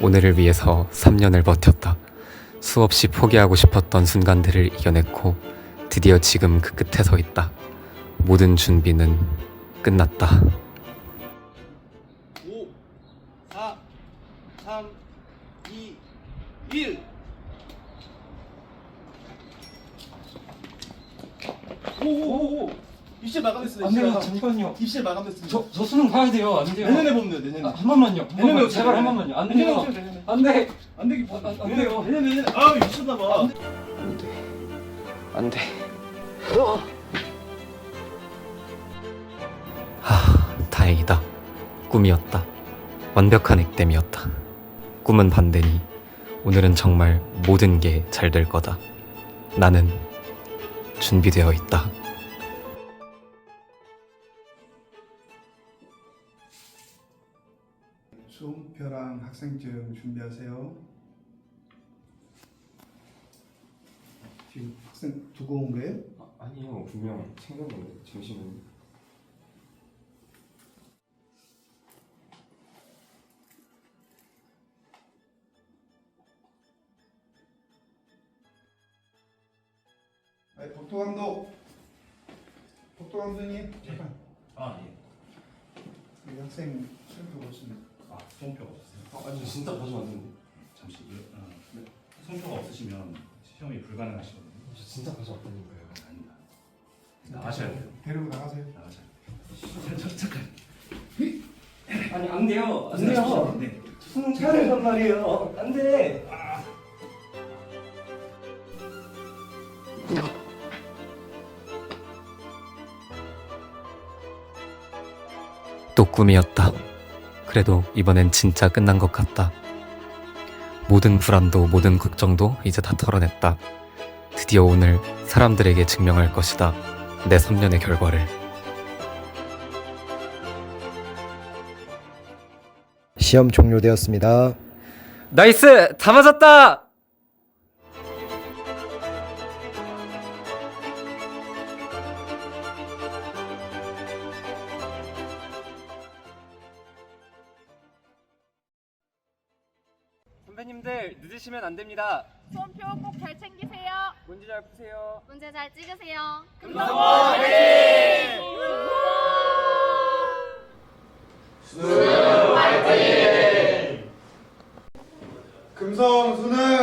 오늘을 위해서 3년을 버텼다. 수없이 포기하고 싶었던 순간들을 이겨냈고 드디어 지금 그 끝에 서 있다. 모든 준비는 끝났다. 5, 4, 3, 2, 1. 오오오오. 입시 마감됐습니다. 안 돼요, 입시가. 잠시만요. 입시 마감됐습니다. 저, 저 수능 봐야 돼요. 안 돼요. 내년에 돼요. 내년에. 아, 한 번만요. 한 내년에 번만. 제발 한. 번만요. 안 내년에 돼요. 오세요, 내년에. 안 돼. 안 되기 안 내년에, 돼요. 내년에 내년에. 아 미쳤나 봐. 안 돼. 안 돼. 하, 다행이다. 꿈이었다. 완벽한 액땜이었다. 꿈은 반대니 오늘은 정말 모든 게 잘 될 거다. 나는 준비되어 있다. 수험표랑 학생증 준비하세요. 지금 학생 두고 온 거예요? 아, 아니요 분명 챙겼는데 잠시만요 아니, 복도 감독. 복도 감독님. 잠깐. 아 예. 여기 학생 수험표 보시면. 아 수험표가 없으세요? 아, 아니 진짜 가져왔는데 잠시 어, 네. 수험표가 없으시면 시험이 불가능하시거든요. 저 진짜 가져왔다니까요 아닙니다. 나가셔야 돼요. 데리고 나가세요. 나가셔야 돼요. 저, 저, 잠깐. 아니, 안 돼요. 안. 돼요. 네. 수능 쳐야 된단 말이에요. 안 돼. 또 꿈이었다. 그래도 이번엔 진짜 끝난 것 같다. 모든 불안도 모든 걱정도 이제 다 털어냈다. 드디어 오늘 사람들에게 증명할 것이다. 내 3년의 결과를. 시험 종료되었습니다. 나이스! 다 맞았다! 늦으시면 안 됩니다. 수험표 꼭 잘 챙기세요. 문제 잘 푸세요. 문제 잘 찍으세요. 금성 수능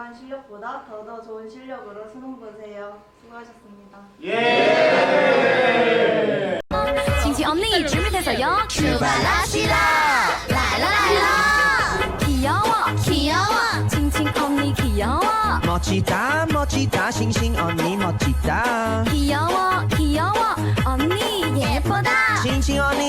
공부한 실력보다 더더 좋은 실력으로 수능 보세요. 수고하셨습니다. 징징 언니 준비됐어요? 출발하시라 라라라라 귀여워 귀여워. 징징 언니 귀여워. 멋지다 멋지다. 싱싱 언니 멋지다. 귀여워 귀여워. 언니 예쁘다. 싱싱 언니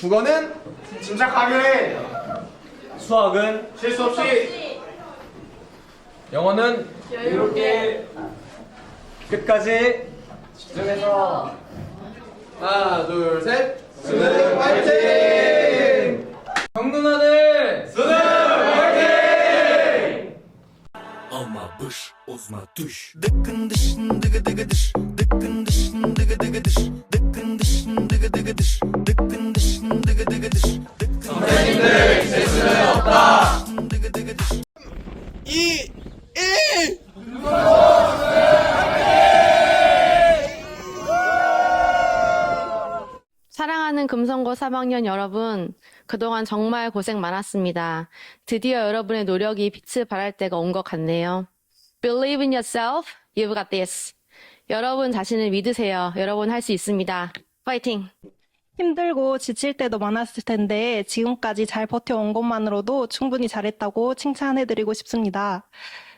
국어는 침착하게. 수학은 실수 없이. 영어는 여유롭게. 끝까지 집중해서. 하나 둘 셋. 수능 화이팅! 경누나들 수능 화이팅! dıkkın dışın dıgı dıgı dış dıkkın 2, 1! 사랑하는 금성고 3학년 여러분, 그동안 정말 고생 많았습니다. 드디어 여러분의 노력이 빛을 발할 때가 온 것 같네요. Believe in yourself, you've got this. 여러분 자신을 믿으세요. 여러분 할 수 있습니다. 파이팅! 힘들고 지칠 때도 많았을 텐데 지금까지 잘 버텨온 것만으로도 충분히 잘했다고 칭찬해드리고 싶습니다.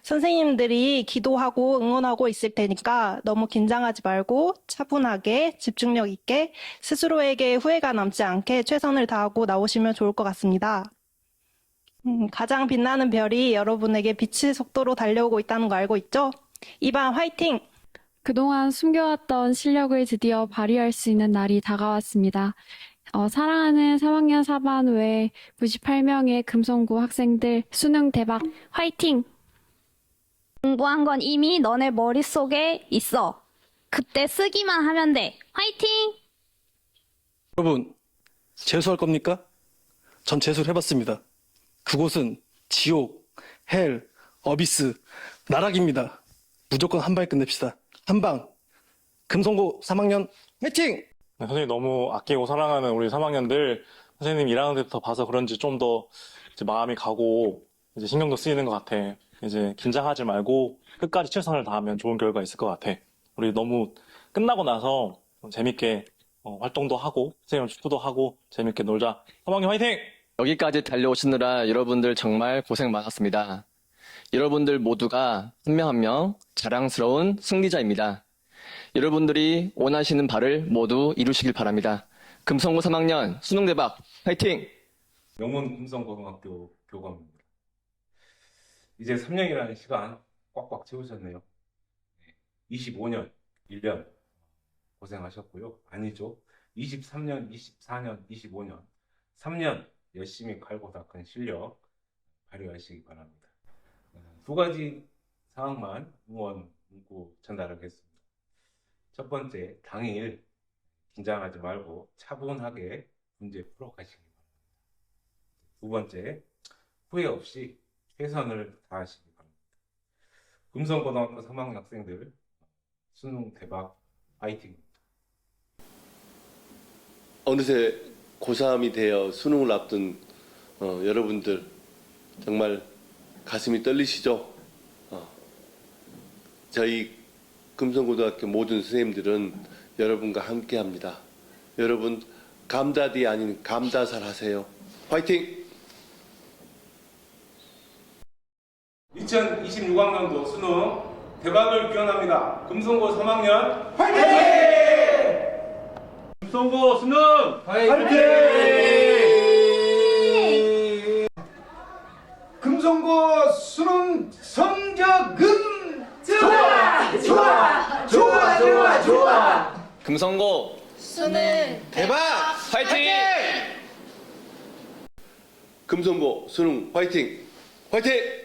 선생님들이 기도하고 응원하고 있을 테니까 너무 긴장하지 말고 차분하게 집중력 있게 스스로에게 후회가 남지 않게 최선을 다하고 나오시면 좋을 것 같습니다. 음, 가장 빛나는 별이 여러분에게 빛의 속도로 달려오고 있다는 거 알고 있죠? 이반 화이팅! 그동안 숨겨왔던 실력을 드디어 발휘할 수 있는 날이 다가왔습니다. 어, 사랑하는 3학년 4반 외 98명의 금성고 학생들 수능 대박 화이팅! 공부한 건 이미 너네 머릿속에 있어. 그때 쓰기만 하면 돼. 화이팅! 여러분, 재수할 겁니까? 전 재수를 해봤습니다. 그곳은 지옥, 헬, 어비스, 나락입니다. 무조건 한 방에 끝냅시다. 한 방. 금성고 3학년 화이팅! 네, 선생님 너무 아끼고 사랑하는 우리 3학년들 선생님 일하는 데부터 봐서 그런지 좀 더 마음이 가고 이제 신경도 쓰이는 것 같아. 이제 긴장하지 말고 끝까지 최선을 다하면 좋은 결과 있을 것 같아. 우리 너무 끝나고 나서 재밌게 어, 활동도 하고 선생님 축구도 하고 재밌게 놀자. 3학년 화이팅! 여기까지 달려오시느라 여러분들 정말 고생 많았습니다. 여러분들 모두가 한 명 한 명 자랑스러운 승리자입니다. 여러분들이 원하시는 바를 모두 이루시길 바랍니다. 금성고 3학년 수능 대박 화이팅! 명문 금성고등학교 교감입니다. 이제 3년이라는 시간 꽉꽉 채우셨네요. 25년, 1년 고생하셨고요. 아니죠. 23년, 24년, 25년, 3년 열심히 갈고 닦은 실력 발휘하시기 바랍니다. 두 가지 사항만 응원 문구 전달하겠습니다. 첫 번째, 당일 긴장하지 말고 차분하게 문제 풀어가시기 바랍니다. 두 번째, 후회 없이 최선을 다하시기 바랍니다. 금성고등학교 3학년 학생들 수능 대박 파이팅입니다. 어느새 고3이 되어 수능을 앞둔 어, 여러분들 정말 가슴이 떨리시죠? 어, 저희 금성고등학교 모든 선생님들은 여러분과 함께 합니다. 여러분 감다디 아닌 감다살 하세요. 화이팅! 2026학년도 수능 대박을 기원합니다. 금성고 3학년 금성고 수능 화이팅! 금 성고 수능 성적은 좋아 좋아 좋아 좋아 좋아 금성고 수능 대박 화이팅! 금성고 수능 화이팅! 화이팅!